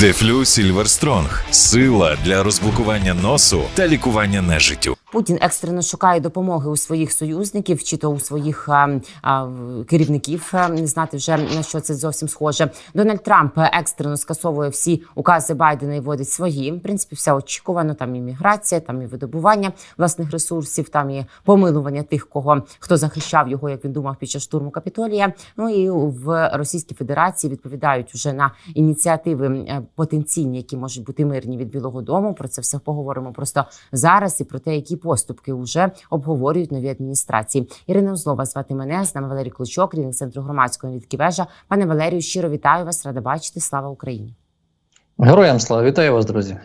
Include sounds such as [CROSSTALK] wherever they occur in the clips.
Дефлю Сільверстронг сила для розблокування носу та лікування нежиттю. Путін екстрено шукає допомоги у своїх союзників чи то у своїх а, а, керівників. Не знати вже на що це зовсім схоже. Дональд Трамп екстрено скасовує всі укази Байдена і вводить свої. В принципі, все очікувано. Там і міграція, там і видобування власних ресурсів, там і помилування тих, кого хто захищав його, як він думав, під час штурму Капітолія. Ну і в Російській Федерації відповідають вже на ініціативи е, потенційні, які можуть бути мирні від Білого Дому. Про це все поговоримо просто зараз і про те, які поступки вже обговорюють нові адміністрації. Ірина Узлова звати мене з нами Валерій Клучок, керівник центру громадської аналітики вежа. Пане Валерію, щиро вітаю вас, рада бачити. Слава Україні! Героям слава, вітаю вас, друзі.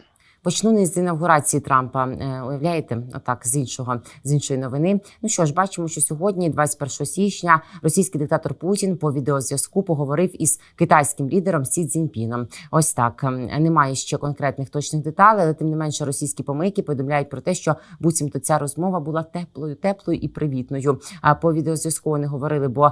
Почну не з інавгурації Трампа. Е, Уявляєте, отак з іншого з іншої новини. Ну що ж, бачимо, що сьогодні, 21 січня, російський диктатор Путін по відеозв'язку поговорив із китайським лідером Сі Цзіньпіном. Ось так Ем, немає ще конкретних точних деталей, але тим не менше російські помийки повідомляють про те, що буцімто ця розмова була теплою, теплою і привітною. По відеозв'язку вони говорили, бо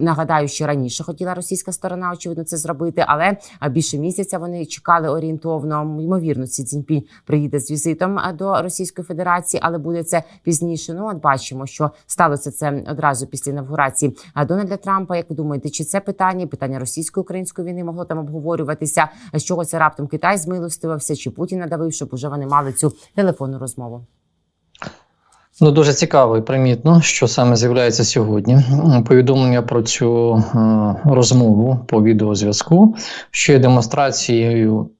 нагадаю, що раніше хотіла російська сторона очевидно це зробити, але більше місяця вони чекали орієнтовно. Ймовірно, Сі приїде з візитом до Російської Федерації, але буде це пізніше. Ну от бачимо, що сталося це одразу після інавгурації Дональда Трампа. Як ви думаєте, чи це питання питання російсько-української війни могло там обговорюватися? З чого це раптом Китай змилостивився, чи Путін надавив, щоб уже вони мали цю телефонну розмову? Ну дуже цікаво і примітно, що саме з'являється сьогодні. Повідомлення про цю е, розмову по відеозв'язку, що є демонстрацією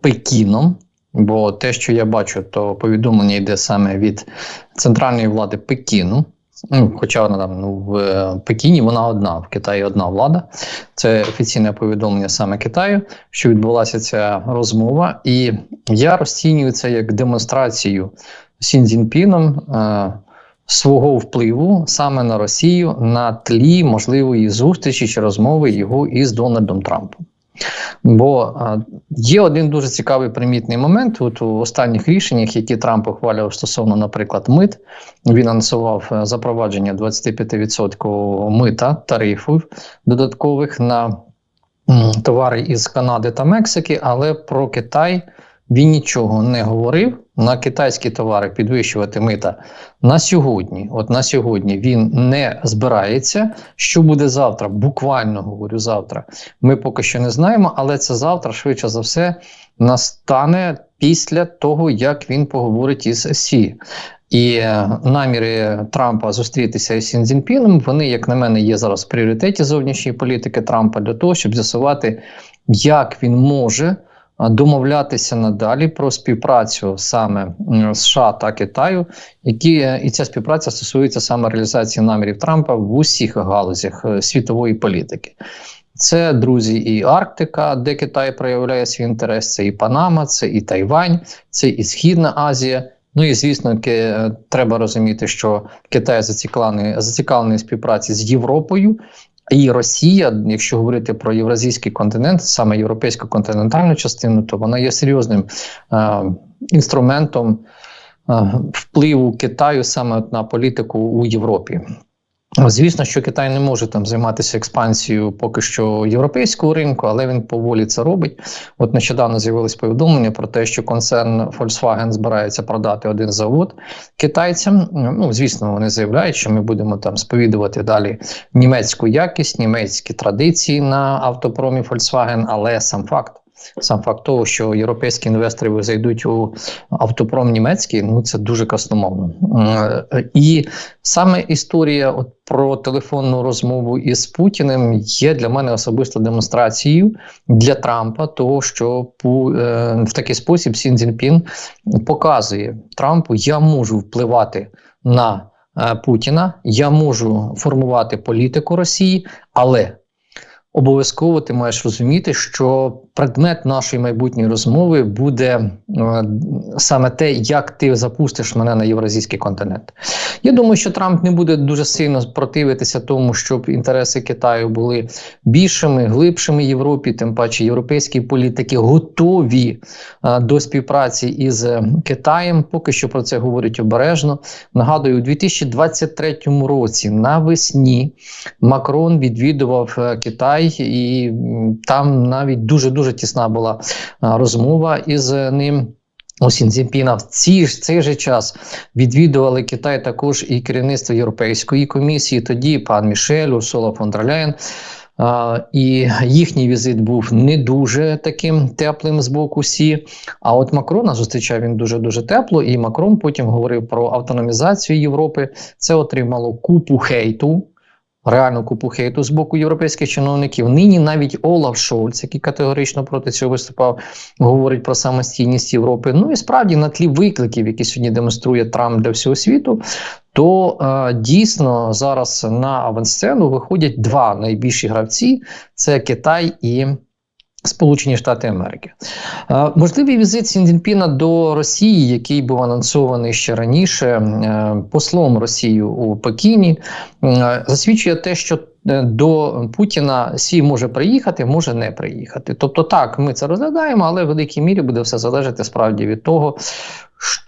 Пекіном. Бо те, що я бачу, то повідомлення йде саме від центральної влади Пекіну. Ну, хоча вона там ну, в е, Пекіні вона одна, в Китаї одна влада. Це офіційне повідомлення саме Китаю, що відбулася ця розмова. І я розцінюю це як демонстрацію Сін Цзіньпіном е, свого впливу саме на Росію на тлі можливої зустрічі чи розмови його із Дональдом Трампом. Бо є один дуже цікавий примітний момент от у останніх рішеннях, які Трамп ухвалював стосовно, наприклад, мит. Він анонсував е, запровадження 25% мита тарифів додаткових на товари із Канади та Мексики, але про Китай він нічого не говорив. На китайські товари підвищувати мита на сьогодні. От на сьогодні він не збирається. Що буде завтра? Буквально говорю завтра. Ми поки що не знаємо, але це завтра, швидше за все, настане після того, як він поговорить із Сі. І е, наміри Трампа зустрітися із Сін Цзіньпіном, вони, як на мене, є зараз в пріоритеті зовнішньої політики Трампа для того, щоб з'ясувати, як він може домовлятися надалі про співпрацю саме США та Китаю, які е, і ця співпраця стосується саме реалізації намірів Трампа в усіх галузях е, світової політики. Це друзі, і Арктика, де Китай проявляє свій інтерес, це і Панама, це і Тайвань, це і Східна Азія. Ну і звісно, ки- треба розуміти, що Китай зацікавлений зацікавлений співпраці з Європою. І Росія, якщо говорити про євразійський континент, саме європейську континентальну частину, то вона є серйозним е, інструментом е, впливу Китаю саме на політику у Європі. Звісно, що Китай не може там займатися експансією поки що європейського ринку, але він поволі це робить. От нещодавно з'явилось повідомлення про те, що концерн Volkswagen збирається продати один завод китайцям. Ну, звісно, вони заявляють, що ми будемо там сповідувати далі німецьку якість, німецькі традиції на автопромі Volkswagen, але сам факт. Сам факт того, що європейські інвестори зайдуть у автопром німецький, ну це дуже красномовно. Е, І саме історія от про телефонну розмову із Путіним є для мене особисто демонстрацією для Трампа, того що е, в такий спосіб Сін Цзіньпін показує Трампу, я можу впливати на е, Путіна, я можу формувати політику Росії, але обов'язково ти маєш розуміти, що предмет нашої майбутньої розмови буде е, саме те, як ти запустиш мене на євразійський континент. Я думаю, що Трамп не буде дуже сильно противитися тому, щоб інтереси Китаю були більшими, глибшими Європі, тим паче європейські політики готові е, до співпраці із Китаєм. Поки що про це говорять обережно. Нагадую, у 2023 році навесні Макрон відвідував е, Китай, і там навіть дуже дуже дуже тісна була розмова із ним. У Сінзінпіна в ці ж цей же час відвідували Китай також і керівництво Європейської комісії. Тоді пан Мішель, Урсула фон дер Ляєн. І їхній візит був не дуже таким теплим з боку Сі. А от Макрона зустрічав він дуже дуже тепло. І Макрон потім говорив про автономізацію Європи. Це отримало купу хейту. Реальну купу хейту з боку європейських чиновників. Нині навіть Олаф Шольц, який категорично проти цього виступав, говорить про самостійність Європи. Ну і справді на тлі викликів, які сьогодні демонструє Трамп для всього світу, то е, дійсно зараз на авансцену виходять два найбільші гравці: це Китай і. Сполучені Штати Америки. Можливий візит Сіндінпіна до Росії, який був анонсований ще раніше е, послом Росії у Пекіні, е, засвідчує те, що до Путіна Сі може приїхати, може не приїхати. Тобто, так, ми це розглядаємо, але в великій мірі буде все залежати справді від того,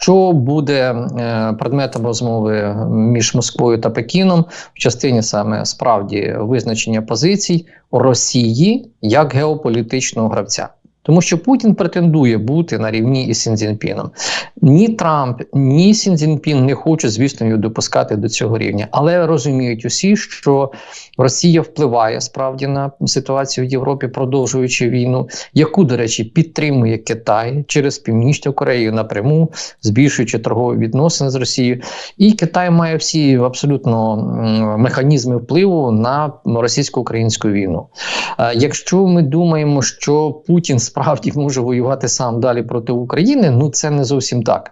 що буде е, предметом розмови між Москвою та Пекіном в частині саме справді визначення позицій Росії як геополітичного гравця. Тому що Путін претендує бути на рівні із Сінзінпіном. Ні Трамп, ні Сінзінпін не хочуть, звісно, його допускати до цього рівня. Але розуміють усі, що Росія впливає справді на ситуацію в Європі, продовжуючи війну, яку, до речі, підтримує Китай через Північну Корею напряму, збільшуючи торгові відносини з Росією. І Китай має всі абсолютно механізми впливу на російсько-українську війну. Е, Якщо ми думаємо, що Путін справді може воювати сам далі проти України, ну це не зовсім так.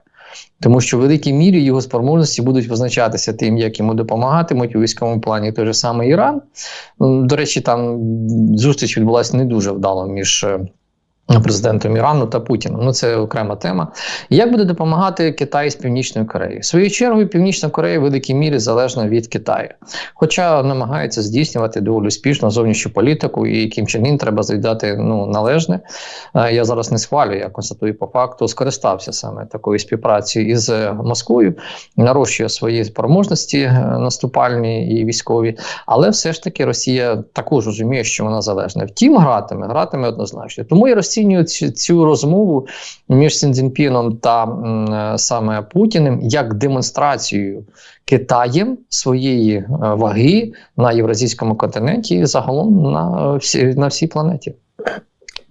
Тому що в великій мірі його спроможності будуть визначатися тим, як йому допомагатимуть у військовому плані той же самий Іран. До речі, там зустріч відбулася не дуже вдало між. Президентом Ірану та Путіном. Ну це окрема тема. Як буде допомагати Китай з Північною Кореєю? В свою чергу, Північна Корея в великій мірі залежна від Китаю, хоча намагається здійснювати доволі успішно зовнішню політику, і Кім Чен Ін треба звіддати ну належне. Е, Я зараз не схвалюю, я констатую по факту, скористався саме такою співпрацею із Москвою, нарощує свої спроможності е, наступальні і військові, але все ж таки Росія також розуміє, що вона залежна. Втім, гратиме, гратиме однозначно. Тому я розцінюю цю, цю розмову між Сіндзінпіном та е, саме Путіним як демонстрацію Китаєм своєї е, ваги на євразійському континенті і загалом на, е, всі, на всій планеті.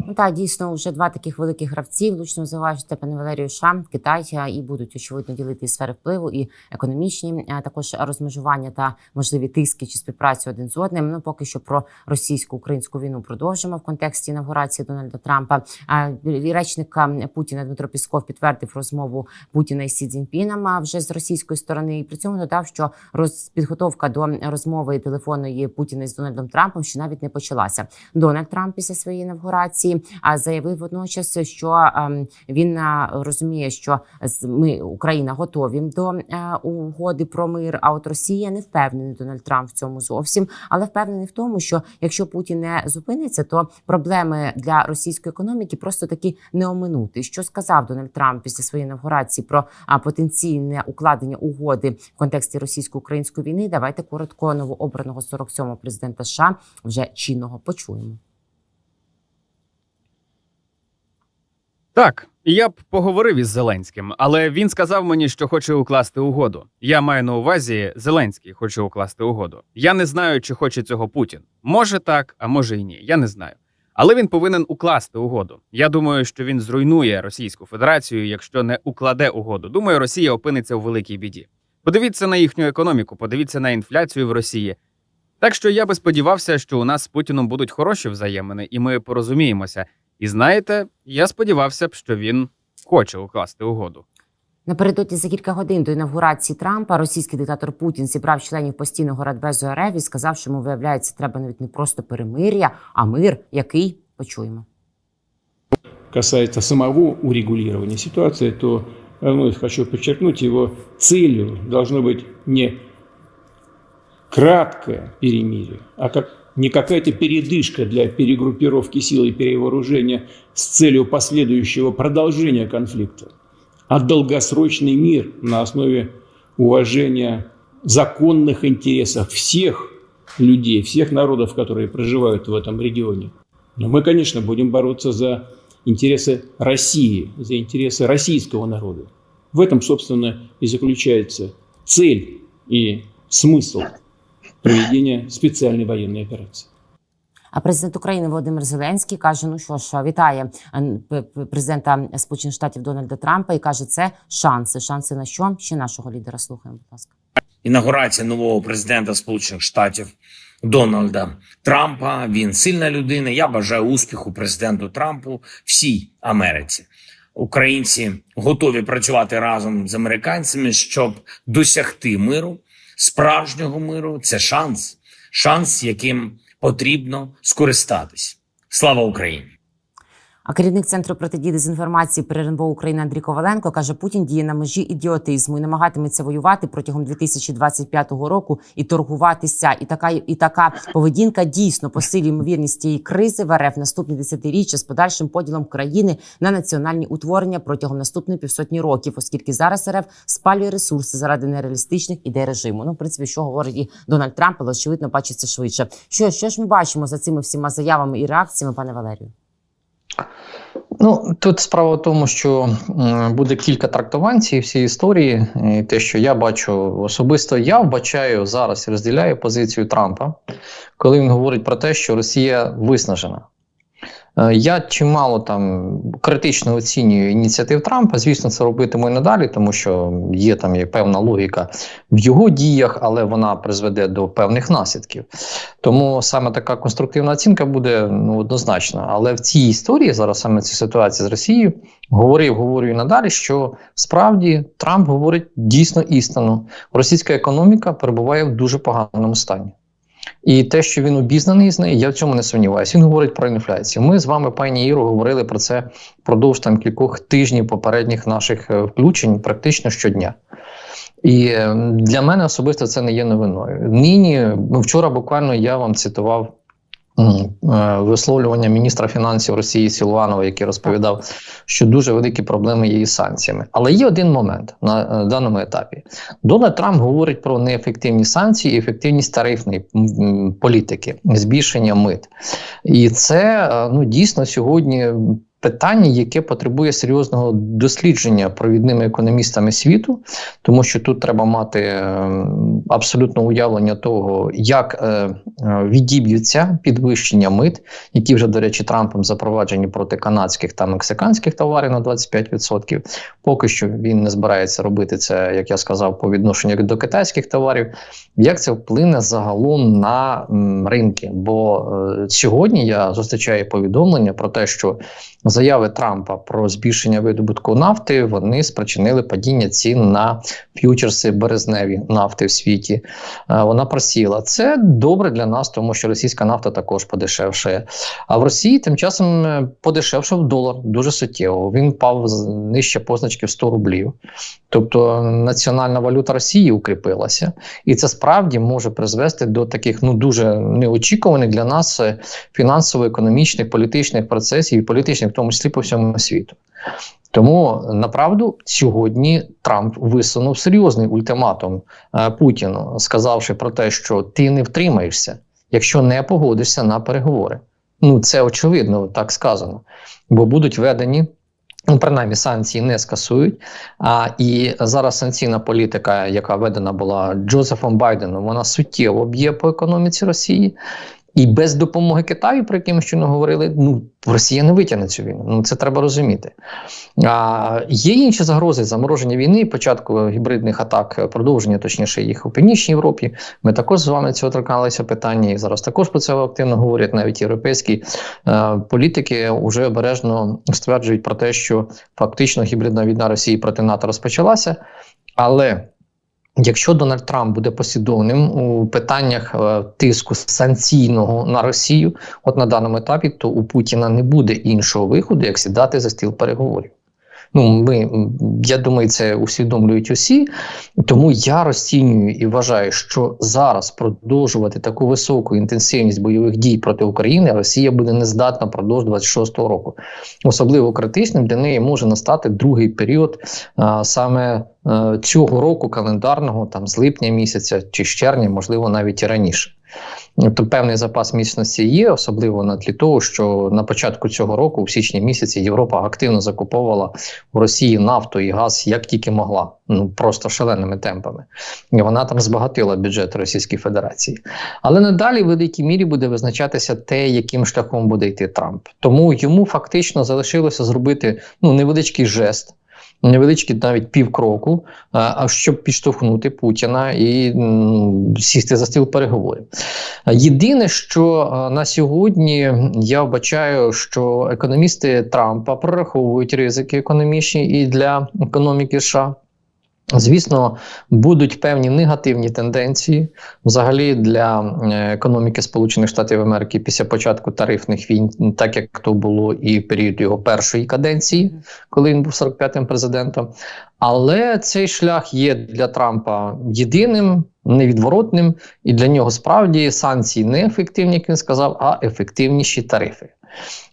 Ну, Так, дійсно, вже два таких великих гравці, влучно зауважити, пане Валерію, США, Китай і будуть очевидно ділити сфери впливу, і економічні а, також розмежування та можливі тиски чи співпрацю один з одним. Ну поки що про російсько-українську війну продовжимо в контексті інавгурації Дональда Трампа. Речник Путіна Дмитро Пісков підтвердив розмову Путіна із Сі Цзіньпіном вже з російської сторони. І при цьому додав, що роз підготовка до розмови телефонної Путіна з Дональдом Трампом ще навіть не почалася. Дональд Трамп після своєї інавгурації а заявив водночас, що ем, він е, розуміє, що ми Україна готові до е, угоди про мир. А от Росія не впевнений Дональд Трамп в цьому зовсім, але впевнений в тому, що якщо Путін не зупиниться, то проблеми для російської економіки просто таки не оминути. Що сказав Дональд Трамп після своєї інавгурації про потенційне укладення угоди в контексті російсько-української війни? Давайте коротко новообраного 47-го президента США вже чинного почуємо. Так, я б поговорив із Зеленським, але він сказав мені, що хоче укласти угоду. Я маю на увазі, Зеленський хоче укласти угоду. Я не знаю, чи хоче цього Путін. Може так, а може і ні. Я не знаю. Але він повинен укласти угоду. Я думаю, що він зруйнує Російську Федерацію, якщо не укладе угоду. Думаю, Росія опиниться у великій біді. Подивіться на їхню економіку, подивіться на інфляцію в Росії. Так що я би сподівався, що у нас з Путіном будуть хороші взаємини, і ми порозуміємося. І знаєте, я сподівався б, що він хоче укласти угоду. Напередодні за кілька годин до інавгурації Трампа російський диктатор Путін зібрав членів постійного радбезу РФ і сказав, що йому виявляється, треба навіть не просто перемир'я, а мир, який почуємо. касается самого урегулирования ситуации, то вновь хочу подчеркнуть, его целью должно быть не краткое перемирие, а как не какая-то передышка для перегруппировки сил и перевооружения с целью последующего продолжения конфликта, а долгосрочный мир на основе уважения законных интересов всех людей, всех народов, которые проживают в этом регионе. Но мы, конечно, будем бороться за интересы России, за интересы российского народа. В этом, собственно, и заключается цель и смысл проведения специальной военной операции. А президент України Володимир Зеленський каже: ну що ж, вітає президента Сполучених Штатів Дональда Трампа і каже, це шанси. Шанси на що? Ще нашого лідера слухаємо, будь ласка. інаугурація нового президента Сполучених Штатів Дональда Трампа. Він сильна людина. Я бажаю успіху президенту Трампу всій Америці. Українці готові працювати разом з американцями, щоб досягти миру, справжнього миру. Це шанс, шанс, яким потрібно скористатись. Слава Україні! А керівник центру протидії дезінформації при РНБО України Андрій Коваленко каже, Путін діє на межі ідіотизму і намагатиметься воювати протягом 2025 року і торгуватися. І така і така поведінка дійсно посилює ймовірність цієї кризи в РФ наступні десятиріччя з подальшим поділом країни на національні утворення протягом наступної півсотні років, оскільки зараз РФ спалює ресурси заради нереалістичних ідей режиму. Ну, в принципі, що говорить і Дональд Трамп, але очевидно бачиться швидше. Що, що ж ми бачимо за цими всіма заявами і реакціями, пане Валерію? Ну тут справа в тому, що буде кілька трактувань цієї всієї історії. І те, що я бачу особисто, я вбачаю зараз і розділяю позицію Трампа, коли він говорить про те, що Росія виснажена. Е, Я чимало там критично оцінюю ініціатив Трампа. Звісно, це робитиму і надалі, тому що є там є певна логіка в його діях, але вона призведе до певних наслідків. Тому саме така конструктивна оцінка буде ну, однозначна. Але в цій історії зараз саме цій ситуації з Росією говорив, говорю і надалі, що справді Трамп говорить дійсно істину. Російська економіка перебуває в дуже поганому стані. І те, що він обізнаний з нею, я в цьому не сумніваюся. Він говорить про інфляцію. Ми з вами, пані Іро, говорили про це впродовж там кількох тижнів попередніх наших е, включень, практично щодня. І е, для мене особисто це не є новиною. Нині, ну, вчора буквально я вам цитував висловлювання міністра фінансів Росії Сілуанова, який розповідав, що дуже великі проблеми є із санкціями. Але є один момент на е, даному етапі. Дональд Трамп говорить про неефективні санкції і ефективність тарифної політики, збільшення мит. І це е, ну дійсно сьогодні. Питання, яке потребує серйозного дослідження провідними економістами світу, тому що тут треба мати е, абсолютно уявлення того, як е, е, відіб'ються підвищення мит, які вже, до речі, Трампом запроваджені проти канадських та мексиканських товарів на 25%. Поки що він не збирається робити це, як я сказав, по відношенню до китайських товарів. Як це вплине загалом на ринки? Бо е, сьогодні я зустрічаю повідомлення про те, що заяви Трампа про збільшення видобутку нафти вони спричинили падіння цін на ф'ючерси березневі нафти в світі. Е, Вона просіла. Це добре для нас, тому що російська нафта також подешевшає. А в Росії тим часом е, подешевшав долар дуже суттєво. Він впав нижче позначки в 100 рублів. Тобто національна валюта Росії укріпилася, і це справді може призвести до таких ну дуже неочікуваних для нас е, фінансово-економічних політичних процесів і політичних, в тому числі по всьому світу. Тому направду сьогодні Трамп висунув серйозний ультиматум е, Путіну, сказавши про те, що ти не втримаєшся, якщо не погодишся на переговори. Ну це очевидно, так сказано, бо будуть введені. Ну, принаймні, санкції не скасують. А і зараз санкційна політика, яка введена була Джозефом Байденом, вона суттєво б'є по економіці Росії. І без допомоги Китаю, про який ми щойно говорили, ну Росія не витягне цю війну. Ну це треба розуміти. А, є інші загрози замороження війни, початку гібридних атак, продовження, точніше, їх у північній Європі. Ми також з вами цього торкалися питання, і зараз також про це активно говорять. Навіть європейські е, політики вже обережно стверджують про те, що фактично гібридна війна Росії проти НАТО розпочалася, але. Якщо Дональд Трамп буде послідовним у питаннях е, тиску санкційного на Росію, от на даному етапі, то у Путіна не буде іншого виходу, як сідати за стіл переговорів. Ну, ми, я думаю, це усвідомлюють усі. Тому я розцінюю і вважаю, що зараз продовжувати таку високу інтенсивність бойових дій проти України Росія буде не здатна впродовж 26-го року. Особливо критичним для неї може настати другий період а, саме е, цього року календарного, там з липня місяця чи з червня, можливо, навіть і раніше. То певний запас міцності є, особливо на тлі того, що на початку цього року, у січні місяці, Європа активно закуповувала у Росії нафту і газ як тільки могла, ну просто шаленими темпами. І вона там збагатила бюджет Російської Федерації. Але надалі в великій мірі буде визначатися те, яким шляхом буде йти Трамп. Тому йому фактично залишилося зробити ну невеличкий жест. Невеличкий навіть півкроку, а щоб підштовхнути Путіна і сісти за стіл переговорів. Єдине, що на сьогодні я вбачаю, що економісти Трампа прораховують ризики економічні і для економіки США. Звісно, будуть певні негативні тенденції взагалі для економіки Сполучених Штатів Америки після початку тарифних війн, так як то було і в період його першої каденції, коли він був 45-м президентом. Але цей шлях є для Трампа єдиним, невідворотним, і для нього справді санкції не ефективні, як він сказав, а ефективніші тарифи.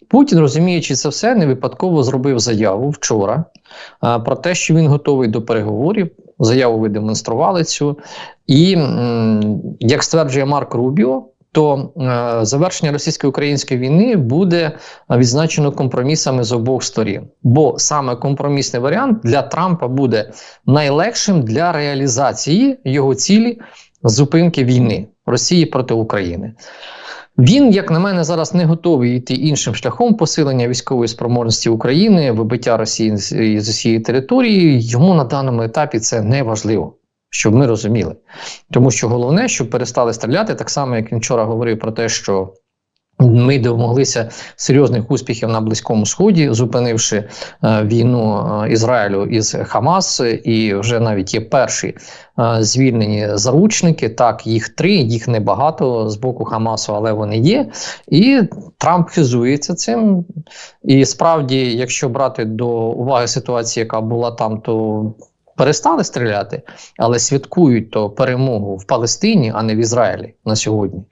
Путін, розуміючи це все, не випадково зробив заяву вчора про те, що він готовий до переговорів. Заяву ви демонстрували цю. І як стверджує Марк Рубіо, то е, завершення російсько-української війни буде відзначено компромісами з обох сторін. Бо саме компромісний варіант для Трампа буде найлегшим для реалізації його цілі зупинки війни Росії проти України. Він, як на мене, зараз не готовий йти іншим шляхом посилення військової спроможності України, вибиття Росії з усієї території. Йому на даному етапі це не важливо, щоб ми розуміли. Тому що головне, щоб перестали стріляти, так само як він вчора говорив про те, що. Ми домоглися серйозних успіхів на Близькому Сході, зупинивши е, війну е, Ізраїлю із Хамас, і вже навіть є перші е, звільнені заручники. Так, їх три, їх небагато з боку Хамасу, але вони є. І Трамп хизується цим. І справді, якщо брати до уваги ситуацію, яка була там, то перестали стріляти, але святкують то перемогу в Палестині, а не в Ізраїлі на сьогодні.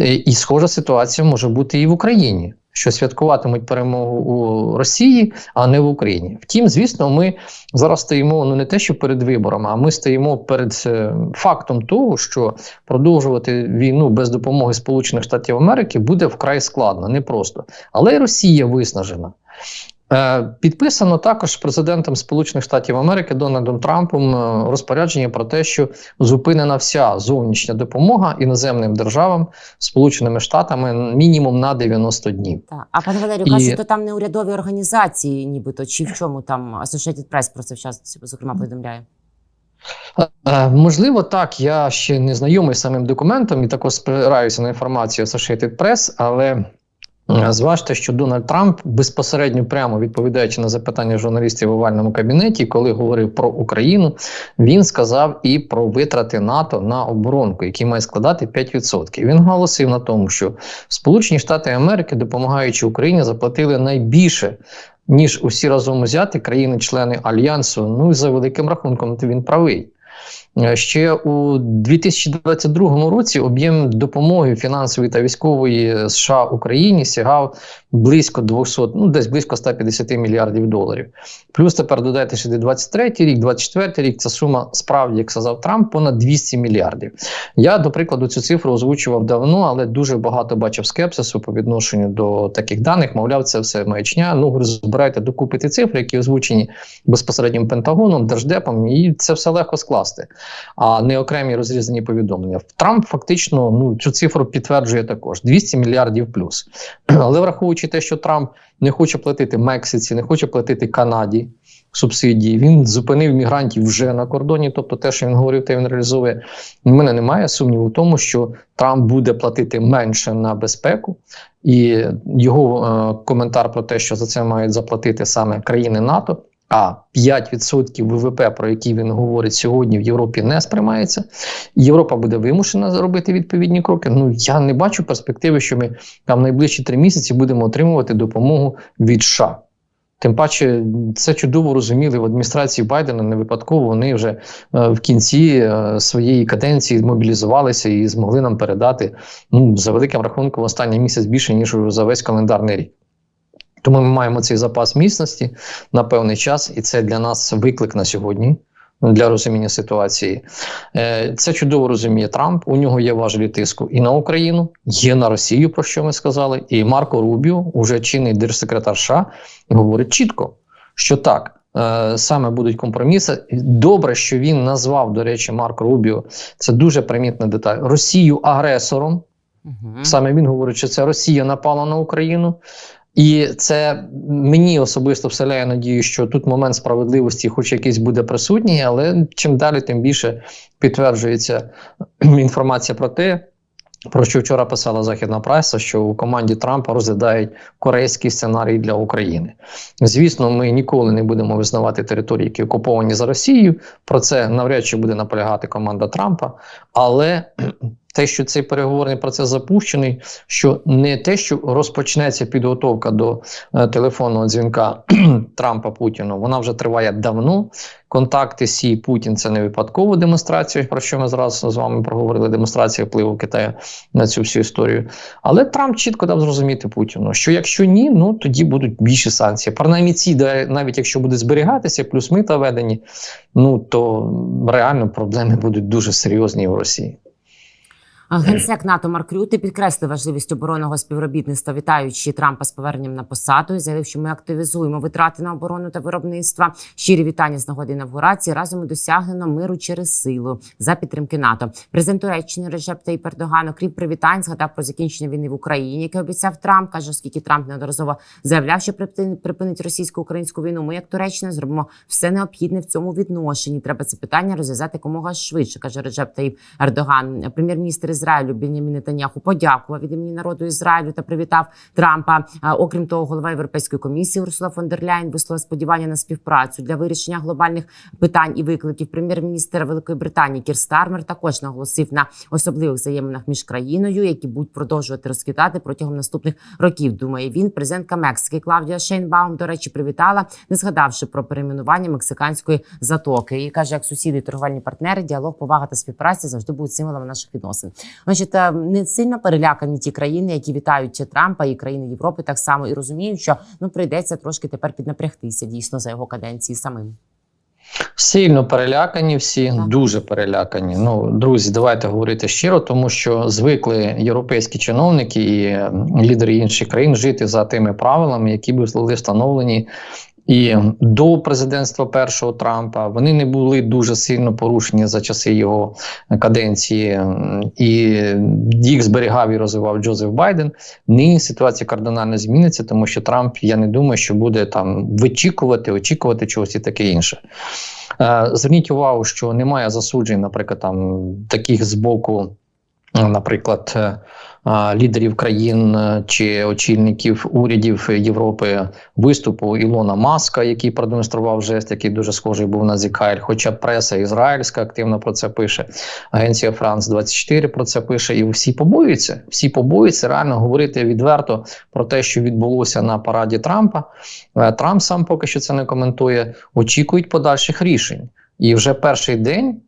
Е, І схожа ситуація може бути і в Україні, що святкуватимуть перемогу у Росії, а не в Україні. Втім, звісно, ми зараз стоїмо ну не те, що перед виборами, а ми стоїмо перед е, фактом того, що продовжувати війну без допомоги Сполучених Штатів Америки буде вкрай складно, непросто. Але й Росія виснажена. Е, Підписано також президентом Сполучених Штатів Америки Дональдом Трампом е, розпорядження про те, що зупинена вся зовнішня допомога іноземним державам Сполученими Штатами мінімум на 90 днів. Так. А пане Валерію, І- кажуть, то там не урядові організації, нібито, чи в чому там Associated Press про це вчасно, зокрема, повідомляє. Е, Можливо, так. Я ще не знайомий з самим документом і також спираюся на інформацію Associated Press, але зважте, що Дональд Трамп безпосередньо прямо відповідаючи на запитання журналістів в овальному кабінеті, коли говорив про Україну, він сказав і про витрати НАТО на оборонку, які має складати 5%. Він наголосив на тому, що Сполучені Штати Америки, допомагаючи Україні, заплатили найбільше. Ніж усі разом узяти країни-члени альянсу. Ну і за великим рахунком, то він правий. Е, Ще у 2022 році об'єм допомоги фінансової та військової США Україні сягав близько 200, ну десь близько 150 мільярдів доларів. Плюс тепер додайте ще 23 рік, 24 рік. Ця сума справді, як сказав Трамп, понад 200 мільярдів. Я, до прикладу, цю цифру озвучував давно, але дуже багато бачив скепсису по відношенню до таких даних. Мовляв, це все маячня. Ну, збирайте докупи ті цифри, які озвучені безпосереднім Пентагоном, Держдепом, і це все легко скласти, а не окремі розрізані повідомлення. Трамп фактично ну цю цифру підтверджує також 200 мільярдів плюс. [CLEARS THROAT] Але враховуючи те, що Трамп не хоче платити Мексиці, не хоче платити Канаді субсидії, він зупинив мігрантів вже на кордоні. Тобто, те, що він говорив, те він реалізує. У мене немає сумніву в тому, що Трамп буде платити менше на безпеку, і його е, коментар про те, що за це мають заплатити саме країни НАТО. А 5% ВВП, про які він говорить сьогодні, в Європі не сприймається. Європа буде вимушена зробити відповідні кроки. Ну я не бачу перспективи, що ми там найближчі три місяці будемо отримувати допомогу від США. Тим паче, це чудово розуміли в адміністрації Байдена. Не випадково вони вже е, в кінці е, своєї каденції змобілізувалися і змогли нам передати ну за великим рахунком останній місяць більше ніж за весь календарний рік. Тому ми маємо цей запас міцності на певний час, і це для нас виклик на сьогодні. для розуміння ситуації. Е, Це чудово розуміє Трамп. У нього є важелі тиску і на Україну, є на Росію, про що ми сказали. І Марко Рубіо, уже чинний держсекретар США, говорить чітко, що так. е, Саме будуть компроміси. Добре, що він назвав, до речі, Марко Рубіо. Це дуже примітна деталь. Росію агресором. Саме він говорить, що це Росія напала на Україну. І це мені особисто вселяє надію, що тут момент справедливості, хоч якийсь буде присутній, але чим далі, тим більше підтверджується [CLEARS THROAT] інформація про те, про що вчора писала західна преса, що у команді Трампа розглядають корейський сценарій для України. Звісно, ми ніколи не будемо визнавати території, які окуповані за Росією. Про це навряд чи буде наполягати команда Трампа. Але те, що цей переговорний процес запущений, що не те, що розпочнеться підготовка до е, телефонного дзвінка [CLEARS THROAT] Трампа Путіну, вона вже триває давно. Контакти Сі Путін це не випадково демонстрація, про що ми зразу з вами проговорили. Демонстрація впливу Китаю на цю всю історію. Але Трамп чітко дав зрозуміти Путіну, що якщо ні, ну тоді будуть більші санкції. Принаймні ці, навіть якщо буде зберігатися, плюс мита введені, ну то реально проблеми будуть дуже серйозні в Росії. Генсек НАТО Марк Рюте підкреслив важливість оборонного співробітництва, вітаючи Трампа з поверненням на посаду. і Заявив, що ми активізуємо витрати на оборону та виробництва. Щирі вітання з нагоди інавгурації. Разом досягнено миру через силу за підтримки НАТО. Президент Туреччини Режеп Таyyip Ердоган, окрім привітань, згадав про закінчення війни в Україні, яке обіцяв Трамп. каже, оскільки Трамп неодноразово заявляв, що припинить російсько-українську війну. Ми, як Туреччина, зробимо все необхідне в цьому відношенні. Треба це питання розв'язати якомога швидше, каже Реджеп Таїп Ердоган. Прем'єр-міністр Ізраїлю Бенямін Нетаньяху подякував від імені народу Ізраїлю та привітав Трампа. Окрім того, голова Європейської комісії Урсула фон дер Ляйн висловила сподівання на співпрацю для вирішення глобальних питань і викликів. Прем'єр-міністр Великої Британії Кір Стармер також наголосив на особливих взаєминах між країною, які будуть продовжувати розквітати протягом наступних років. Думає він. Президентка Мексики Клавдія Шейнбаум, до речі, привітала, не згадавши про перейменування мексиканської затоки. І каже, як сусіди і торговельні партнери, діалог, повага та співпраця завжди будуть символами наших відносин. Значить, е, не сильно перелякані ті країни, які вітають Трампа і країни Європи, так само і розуміють, що ну прийдеться трошки тепер піднапрягтися дійсно за його каденції самим. Сильно перелякані всі, Так. дуже перелякані. Ну, друзі, давайте говорити щиро, тому що звикли європейські чиновники і лідери інших країн жити за тими правилами, які були встановлені. І до президентства першого Трампа вони не були дуже сильно порушені за часи його каденції, і їх зберігав і розвивав Джозеф Байден. Нині ситуація кардинально зміниться, тому що Трамп, я не думаю, що буде там вичікувати, очікувати чогось і таке інше. Е, Зверніть увагу, що немає засуджень, наприклад, там таких з боку, наприклад, лідерів країн е, чи очільників урядів Європи виступу Ілона Маска, який продемонстрував жест, який дуже схожий був на Зікайль. Хоча преса ізраїльська активно про це пише. Агенція Франс 24 про це пише, і всі побоюються. Всі побоюються реально говорити відверто про те, що відбулося на параді Трампа. Е, Трамп сам поки що це не коментує. Очікують подальших рішень. І вже перший день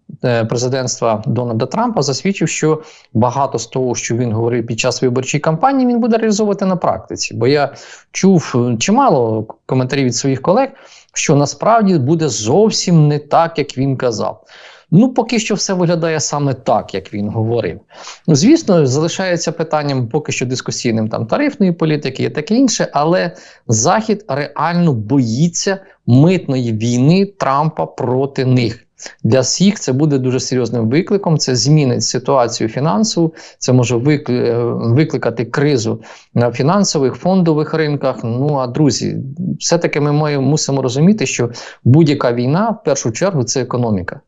президентства Дональда Трампа засвідчив, що багато з того, що він говорив під час виборчої кампанії, він буде реалізовувати на практиці. Бо я чув е, чимало коментарів від своїх колег, що насправді буде зовсім не так, як він казав. Ну, поки що все виглядає саме так, як він говорив. Ну, звісно, залишається питанням поки що дискусійним там тарифної політики і таке інше, але Захід реально боїться митної війни Трампа проти них. Для всіх це буде дуже серйозним викликом. Це змінить ситуацію фінансову, це може е, викликати кризу на фінансових фондових ринках. Ну а друзі, все-таки ми маємо мусимо розуміти, що будь-яка війна в першу чергу це економіка.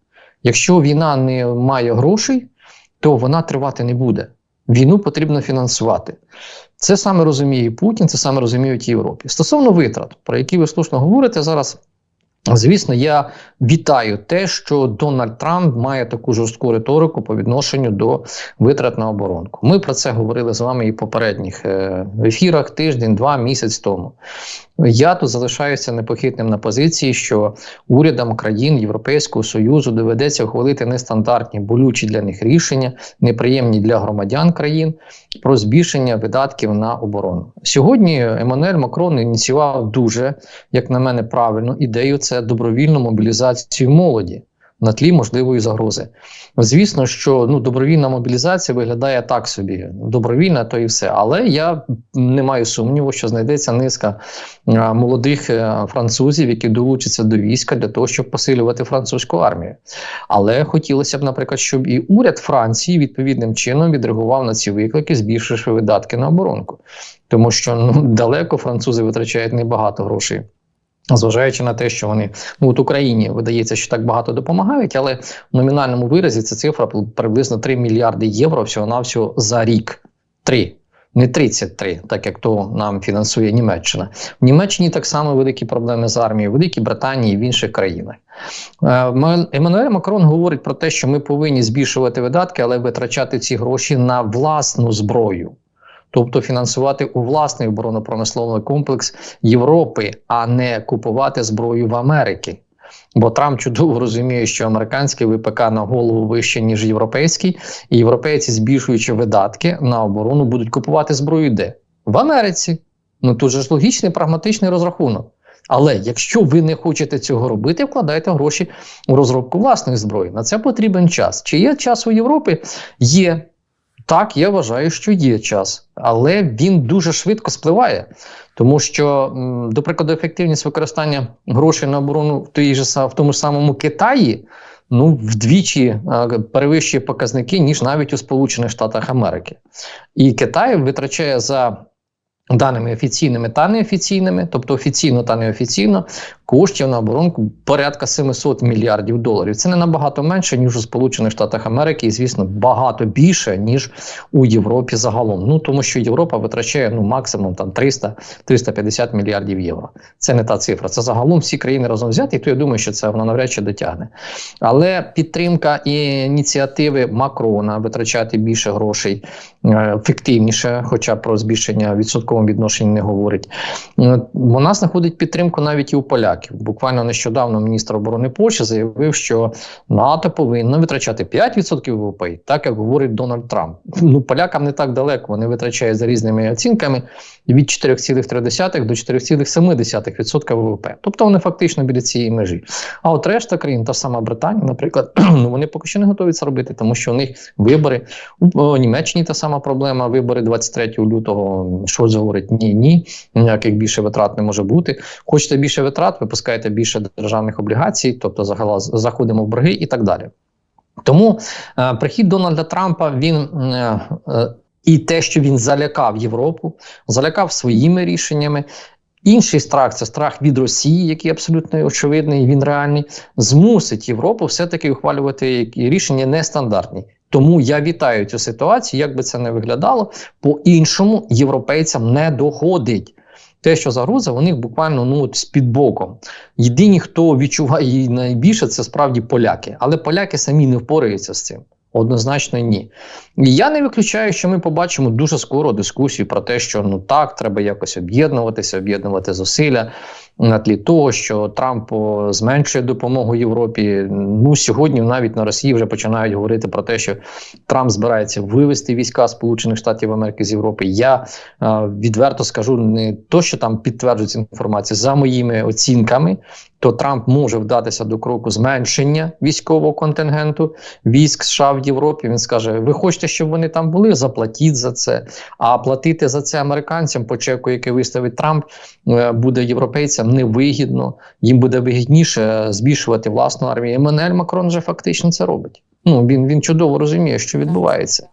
Якщо війна не має грошей, то вона тривати не буде. Війну потрібно фінансувати. Це саме розуміє Путін, це саме розуміють і Європі. Стосовно витрат, про які ви слушно говорите зараз. Звісно, я вітаю те, що Дональд Трамп має таку жорстку риторику по відношенню до витрат на оборонку. Ми про це говорили з вами і в попередніх е, ефірах тиждень, два місяць тому. Я тут залишаюся непохитним на позиції, що урядам країн Європейського союзу доведеться ухвалити нестандартні болючі для них рішення, неприємні для громадян країн про збільшення видатків на оборону. Сьогодні Еммануель Макрон ініціював дуже, як на мене, правильну ідею це добровільну мобілізацію молоді. На тлі можливої загрози. Звісно, що ну добровільна мобілізація виглядає так собі. Добровільна, то і все. Але я не маю сумніву, що знайдеться низка молодих е, французів, які долучаться до війська для того, щоб посилювати французьку армію. Але хотілося б, наприклад, щоб і уряд Франції відповідним чином відреагував на ці виклики, збільшивши видатки на оборонку. Тому що ну далеко французи витрачають небагато грошей. Зважаючи на те, що вони ну от Україні видається, що так багато допомагають, але в номінальному виразі ця цифра приблизно 3 мільярди євро всього навсього за рік. 3. Не 33, так як то нам фінансує Німеччина. В Німеччині так само великі проблеми з армією, в Великій Британії і в інших країнах. Е, Еммануель Макрон говорить про те, що ми повинні збільшувати видатки, але витрачати ці гроші на власну зброю. Тобто фінансувати у власний оборонно-промисловий комплекс Європи, а не купувати зброю в Америки. Бо Трамп чудово розуміє, що американський ВПК на голову вище, ніж європейський, і європейці, збільшуючи видатки на оборону, будуть купувати зброю де? В Америці. Ну тут же ж логічний прагматичний розрахунок. Але якщо ви не хочете цього робити, вкладайте гроші у розробку власної зброї. На це потрібен час. Чи є час у Європі? Є. Так, я вважаю, що є час, але він дуже швидко спливає, тому що, до прикладу, ефективність використання грошей на оборону в, тій же, в тому ж самому Китаї ну, вдвічі е, перевищує показники, ніж навіть у Сполучених Штатах Америки. І Китай витрачає за даними офіційними та неофіційними, тобто офіційно та неофіційно, коштів на оборонку порядка 700 мільярдів доларів. Це не набагато менше, ніж у Сполучених Штатах Америки, і звісно, багато більше, ніж у Європі загалом. Ну тому що Європа витрачає ну максимум там 300-350 мільярдів євро. Це не та цифра. Це загалом всі країни разом взяті, то я думаю, що це вона навряд чи дотягне. Але підтримка і ініціативи Макрона витрачати більше грошей ефективніше, хоча про збільшення в відсотковому відношенні не говорить. Е, Вона знаходить підтримку навіть і у поляків. Буквально нещодавно міністр оборони Польщі заявив, що НАТО повинно витрачати 5% ВВП, так як говорить Дональд Трамп. Ну полякам не так далеко. Вони витрачають за різними оцінками від 4,3 до 4,7% ВВП. Тобто вони фактично біля цієї межі. А от решта країн, та сама Британія, наприклад, [CLEARS THROAT] ну вони поки що не готові це робити, тому що у них вибори у Німеччині та сама проблема. Вибори 23 лютого. Шольц говорить ні, ні, ніяких більше витрат не може бути. Хочете більше витрат, випускаєте більше державних облігацій, тобто заходимо в борги і так далі. Тому е, прихід Дональда Трампа він е, і те, що він залякав Європу, залякав своїми рішеннями. Інший страх це страх від Росії, який абсолютно очевидний, він реальний, змусить Європу все-таки ухвалювати рішення нестандартні. Тому я вітаю цю ситуацію, як би це не виглядало. По-іншому європейцям не доходить. Те, що загроза, них буквально ну от з-під боком. Єдині, хто відчуває її найбільше, це справді поляки. Але поляки самі не впораються з цим. Однозначно ні. Я не виключаю, що ми побачимо дуже скоро дискусію про те, що ну так, треба якось об'єднуватися, об'єднувати зусилля на тлі того, що Трамп зменшує допомогу Європі. Ну сьогодні навіть на Росії вже починають говорити про те, що Трамп збирається вивести війська Сполучених Штатів Америки з Європи. Я е, відверто скажу не то, що там підтверджується інформація за моїми оцінками. То Трамп може вдатися до кроку зменшення військового контингенту військ США в Європі. Він скаже: Ви хочете, щоб вони там були? Заплатіть за це. А платити за це американцям по чеку, який виставить Трамп, е, буде європейцям невигідно. Їм буде вигідніше е, збільшувати власну армію. Еммануель Макрон вже фактично це робить. Ну він, він чудово розуміє, що відбувається.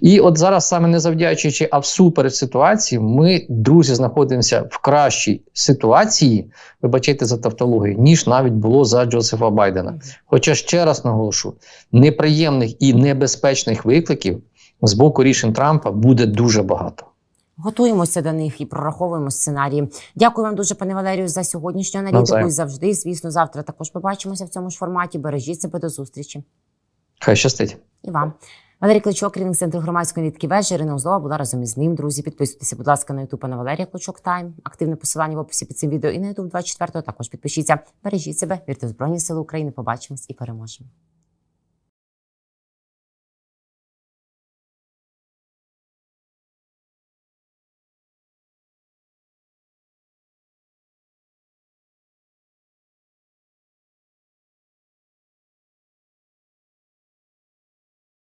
І от зараз, саме не завдячуючи, а всупереч ситуації, ми, друзі, знаходимося в кращій ситуації, вибачайте за тавтологію, ніж навіть було за Джозефа Байдена. Хоча ще раз наголошу, неприємних і небезпечних викликів з боку рішень Трампа буде дуже багато. Готуємося до них і прораховуємо сценарії. Дякую вам дуже, пане Валерію, за сьогоднішню аналітику. І завжди, звісно, завтра також побачимося в цьому ж форматі. Бережіть себе до зустрічі. Хай щастить. І вам. Валерій Кличок, керівник центру громадської нитки вежі, Ірина Узлова була разом із ним. Друзі, підписуйтеся, будь ласка, на ютуб пана Валерія Кличок Тайм. Активне посилання в описі під цим відео і на ютуб 24 Також підпишіться. Бережіть себе, вірте в Збройні Сили України. Побачимось і переможемо.